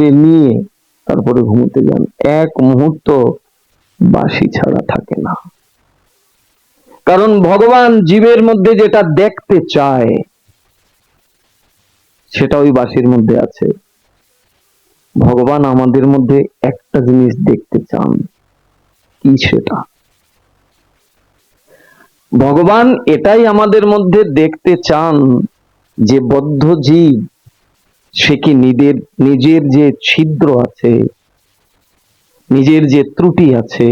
নিয়ে তারপরে ঘুমোতে যান। এক মুহূর্ত বাসি ছাড়া থাকে না। কারণ ভগবান জীবের মধ্যে যেটা দেখতে চায়, সেটা ওই বাসির মধ্যে আছে। ভগবান আমাদের মধ্যে একটা জিনিস দেখতে চান। কি সেটা? ভগবান এটাই আমাদের মধ্যে দেখতে চান যে বদ্ধ জীব সে কি নিজের নিজের যে ছিদ্র আছে, নিজের যে ত্রুটি আছে,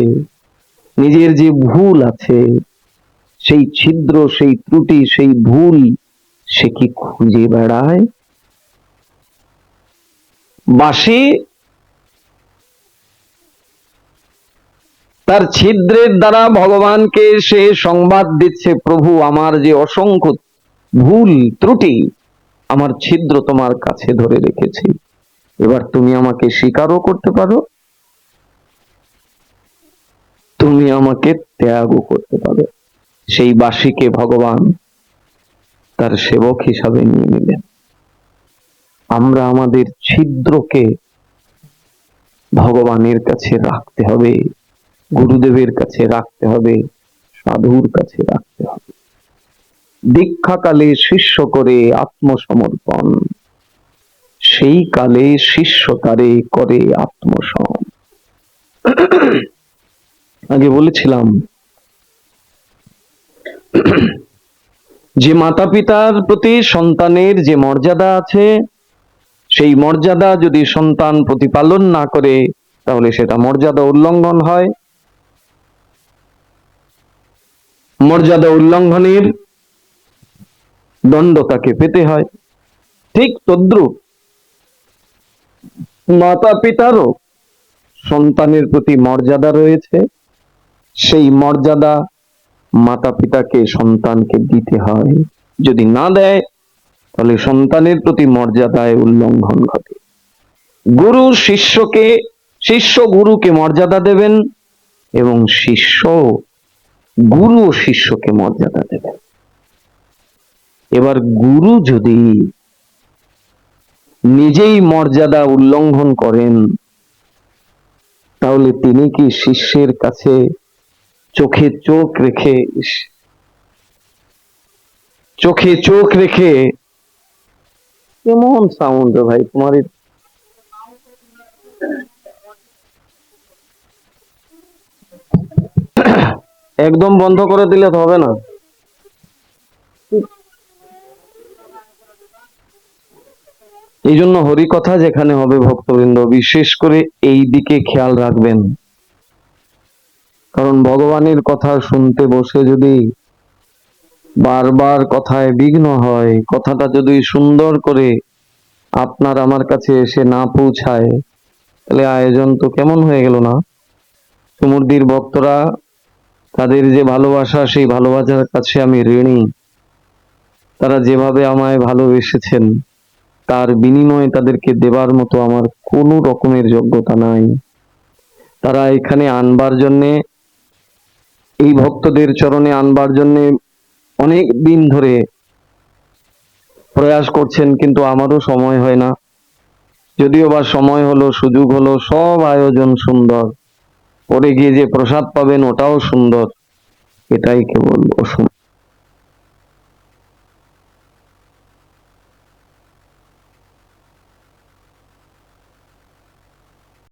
নিজের যে ভুল আছে, সেই ছিদ্র, সেই ত্রুটি, সেই ভুল সে কি খুঁজে বেড়ায়? বাসি তার ছিদ্রের দ্বারা ভগবানকে সে সংবাদ দিচ্ছে, প্রভু, আমার যে অসংখ্য ভুল, ত্রুটি আমার ছিদ্র তোমার কাছে ধরে রেখেছি। এবার তুমি আমাকে স্বীকারও করতে পারো। তুমি আমাকে ত্যাগও করতে পারো। সেই বাসীকে ভগবান তার সেবক হিসাবে নিয়ে নিলেন। আমরা আমাদের ছিদ্রকে ভগবানের কাছে রাখতে হবে, গুরুদেবের কাছে রাখতে হবে, সাধুর কাছে রাখতে হবে। দীক্ষাকালে শিষ্য করে আত্মসমর্পণ। সেই কালে শিষ্য তারে করে আত্মসম আগে বলেছিলাম, যে মাতা পিতার প্রতি সন্তানের যে মর্যাদা আছে, সেই মর্যাদা যদি সন্তান প্রতিপালন না করে, তাহলে সেটা মর্যাদা উল্লঙ্ঘন হয়। মর্যাদা উল্লঙ্ঘনের দণ্ড তাকে পেতে হয়। ঠিক তদ্রুপ মাতা পিতারও সন্তানের প্রতি মর্যাদা রয়েছে। সেই মর্যাদা মাতা পিতাকে সন্তানকে দিতে হয়। যদি না দেয়, তাহলে সন্তানের প্রতি মর্যাদায় উল্লঙ্ঘন ঘটে। গুরু শিষ্যকে, শিষ্য গুরুকে মর্যাদা দেবেন এবং শিষ্য গুরু শিষ্যকে মর্যাদা দেবেন। এবার গুরু যদি নিজেই মর্যাদা উল্লঙ্ঘন করেন, তাহলে তিনি কি শিষ্যের কাছে চোখে চোখ রেখে চোখে চোখ রেখে কেমন সাউন্ড ভাই, তোমার একদম বন্ধ করে দিলে তো হবে না। এই জন্য হরিকথা যেখানে হবে, ভক্তবৃন্দ, বিশেষ করে এই দিকে খেয়াল রাখবেন। কারণ ভগবানের কথা শুনতে বসে যদি বারবার কথায় বিঘ্ন হয়, কথাটা যদি সুন্দর করে আপনার আমার কাছে এসে না পৌঁছায়, তাহলে আয়োজন তো কেমন হয়ে গেল না? সমুদ্রের ভক্তরা তাদের যে ভালোবাসা, সেই ভালোবাসার কাছে আমি ঋণী। তারা যেভাবে আমায় ভালোবেসেছেন তার বিনিময়ে তাদেরকে দেবার মতো আমার কোনো রকমের যোগ্যতা নাই। তারা এখানে আনবার জন্যে, এই ভক্তদের চরণে আনবার জন্যে অনেক দিন ধরে প্রয়াস করছেন, কিন্তু আমারও সময় হয় না। যদিও বা সময় হলো, সুযোগ হলো, সব আয়োজন সুন্দর। পরে গিয়ে যে প্রসাদ পাবেন, ওটাও সুন্দর। এটাই কেবল অসুন্দর